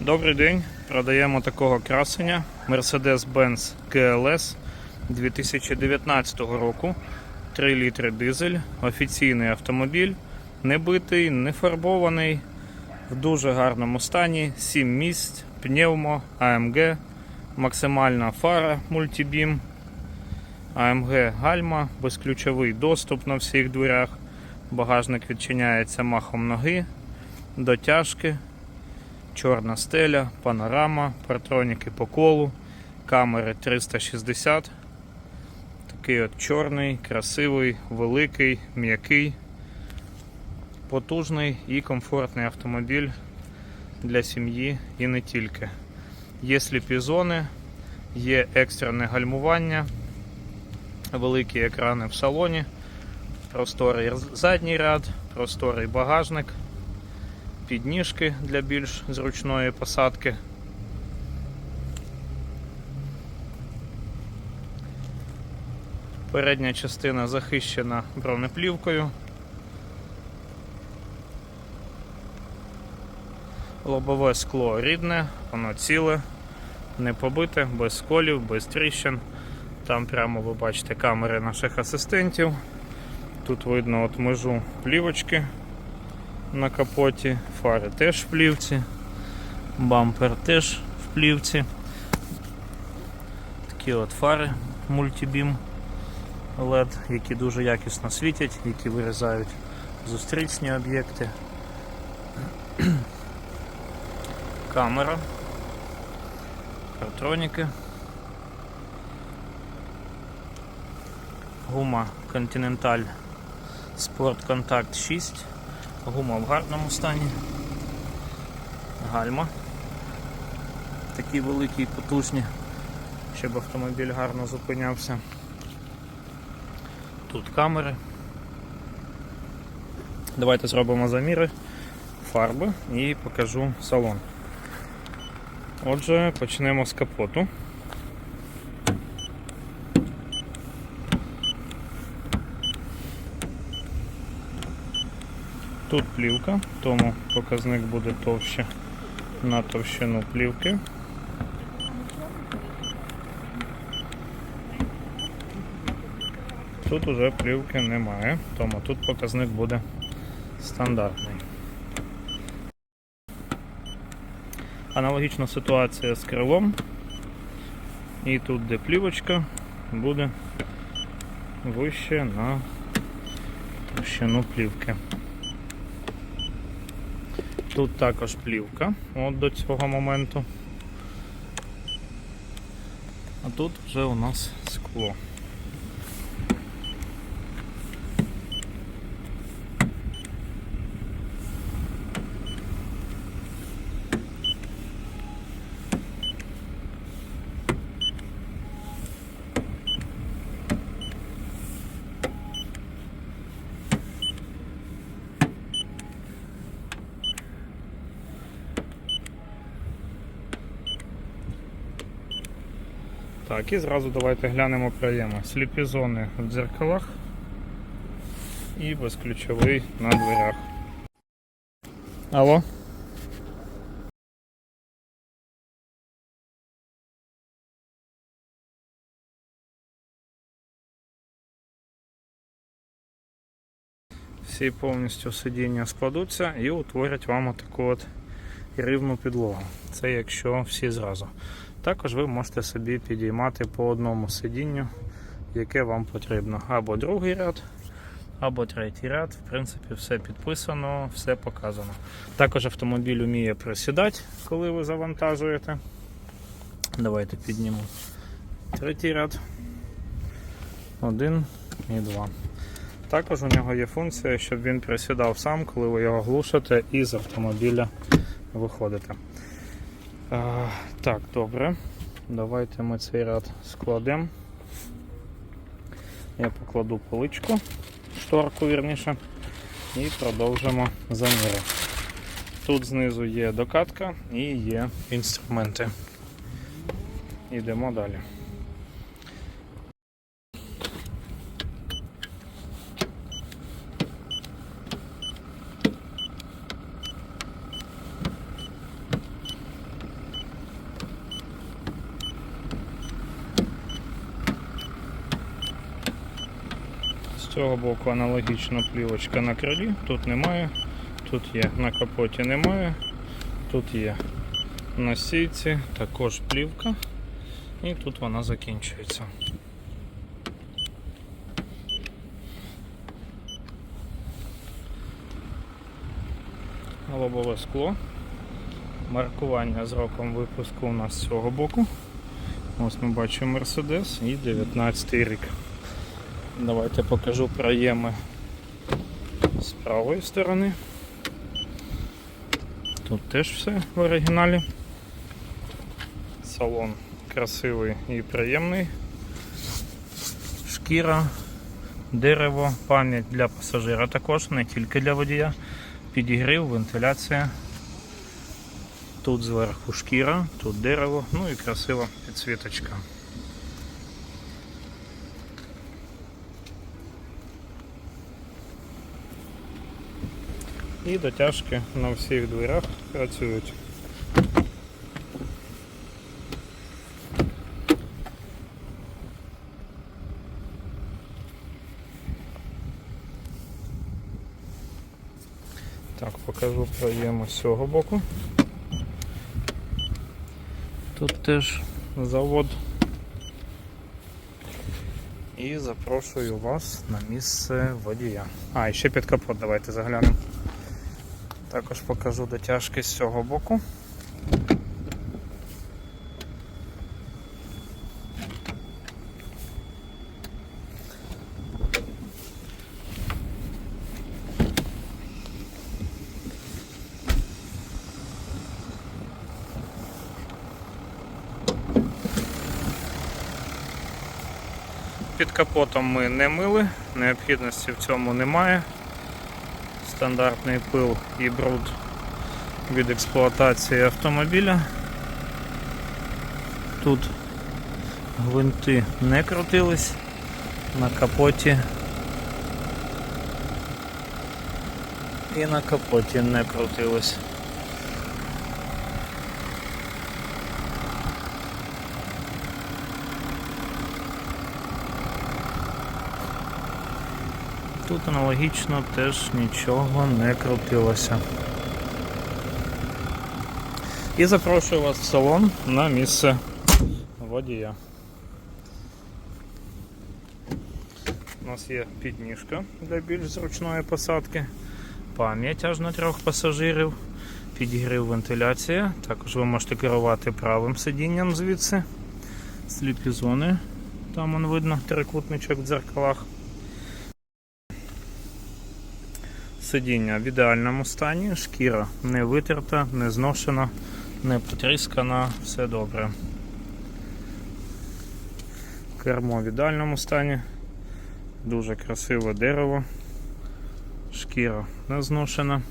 Добрий день. Продаємо такого красення. Mercedes-Benz GLS 2019 року. 3 літри дизель, офіційний автомобіль, не битий, не фарбований, в дуже гарному стані, 7 місць, пневмо, AMG, максимальна фара мультибім, AMG гальма, безключовий доступ на всіх дверях, багажник відчиняється махом ноги, дотяжки. Чорна стеля, панорама, партроніки по колу, камери 360. Такий от чорний, красивий, великий, м'який, потужний і комфортний автомобіль для сім'ї і не тільки. Є сліпі зони, є екстрене гальмування, великі екрани в салоні, просторий задній ряд, просторий багажник підніжки для більш зручної посадки. Передня частина захищена бронеплівкою. Лобове скло рідне, воно ціле, не побите, без сколів, без тріщин. Там прямо ви бачите камери наших асистентів. Тут видно от межу плівочки на капоті, фари теж в плівці, бампер теж в плівці. Такі от фари мультибім LED, які дуже якісно світять, які вирізають зустрічні об'єкти. Камера, партроніки, гума Continental Sport Contact 6. Гума в гарному стані. Гальма. Такі великі і потужні, щоб автомобіль гарно зупинявся. Тут камери. Давайте зробимо заміри фарби і покажу салон. Отже, почнемо з капоту. Тут плівка, тому показник буде товще на товщину плівки. Тут уже плівки немає, тому тут показник буде стандартний. Аналогічна ситуація з крилом. І тут, де плівочка, буде вище на товщину плівки. Тут також плівка от до цього моменту. А тут вже у нас скло. Так, і зразу давайте глянемо проєми. Сліпі зони в дзеркалах і безключовий на дверях. Алло? Всі повністю сидіння складуться і утворять вам таку от рівну підлогу. Це якщо всі зразу. Також ви можете собі підіймати по одному сидінню, яке вам потрібно. Або другий ряд, або третій ряд. В принципі, все підписано, все показано. Також автомобіль вміє присідати, коли ви завантажуєте. Давайте піднімемо третій ряд. Один і два. Також у нього є функція, щоб він присідав сам, коли ви його глушите і з автомобіля виходите. А, так, добре. Давайте ми цей ряд складемо. Я покладу поличку, шторку вірніше, і продовжимо заміри. Тут знизу є докатка і є інструменти. Йдемо далі. З цього боку аналогічна плівочка на крилі, тут немає, тут є, на капоті немає, тут є на сійці також плівка, і тут вона закінчується. Лобове скло. Маркування з роком випуску у нас з цього боку. Ось ми бачимо Mercedes і 19 рік. Давайте покажу проєми з правої сторони. Тут теж все в оригіналі. Салон красивий і приємний. Шкіра, дерево, пам'ять для пасажира також, не тільки для водія. Підігрів, вентиляція. Тут зверху шкіра, тут дерево, ну і красива підсвіточка. І дотяжки на всіх дверях працюють. Так, покажу проєму з цього боку. Тут теж завод. І запрошую вас на місце водія. А, і ще під капот давайте заглянемо. Також покажу дотяжки з цього боку. Під капотом ми не мили, необхідності в цьому немає. Стандартний пил і бруд від експлуатації автомобіля. Тут гвинти не крутились на капоті. І на капоті не крутились. Тут аналогічно теж нічого не крутилося. І запрошую вас в салон на місце водія. У нас є підніжка для більш зручної посадки, пам'ять аж на трьох пасажирів, підігрів вентиляція. Також ви можете керувати правим сидінням звідси, сліпі зони, там вон видно трикутничок в дзеркалах. Сидіння в ідеальному стані, шкіра не витерта, не зношена, не потріскана, все добре. Кермо в ідеальному стані, дуже красиве дерево, шкіра не зношена.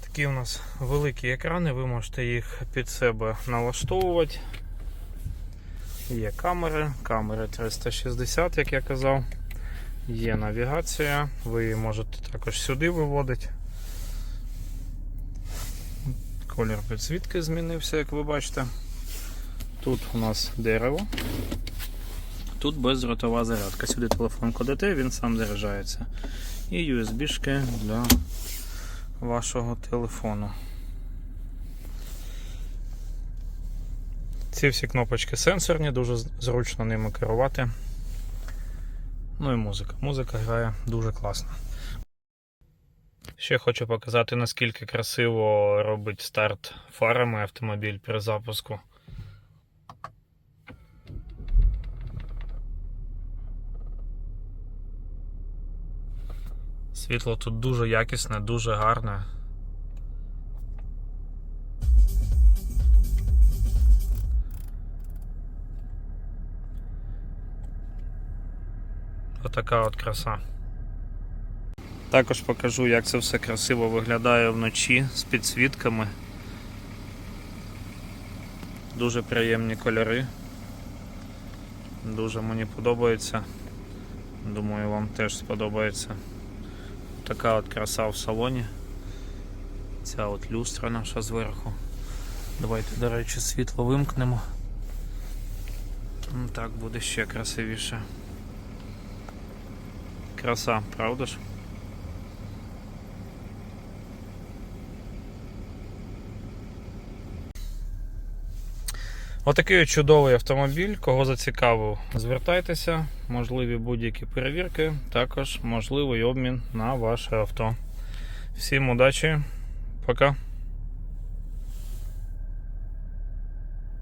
Такі у нас великі екрани, ви можете їх під себе налаштовувати. Є камери, камери 360, як я казав. Є навігація, ви її можете також сюди виводити. Колір підсвітки змінився, як ви бачите. Тут у нас дерево. Тут бездротова зарядка. Сюди телефон кладете, він сам заряджається. І USB-шки для вашого телефону. Ці всі кнопочки сенсорні, дуже зручно ними керувати. Ну і музика. Музика грає дуже класно. Ще хочу показати, наскільки красиво робить старт фарами автомобіль при запуску. Світло тут дуже якісне, дуже гарне. Отака от краса. Також покажу, як це все красиво виглядає вночі з підсвітками. Дуже приємні кольори. Дуже мені подобається. Думаю, вам теж сподобається. Така от краса в салоні. Ця от люстра наша зверху. Давайте, до речі, світло вимкнемо. Так буде ще красивіше. Краса, правда ж? Отакий от чудовий автомобіль. Кого зацікавив, звертайтеся, можливі будь-які перевірки, також можливий обмін на ваше авто. Всім удачі, пока.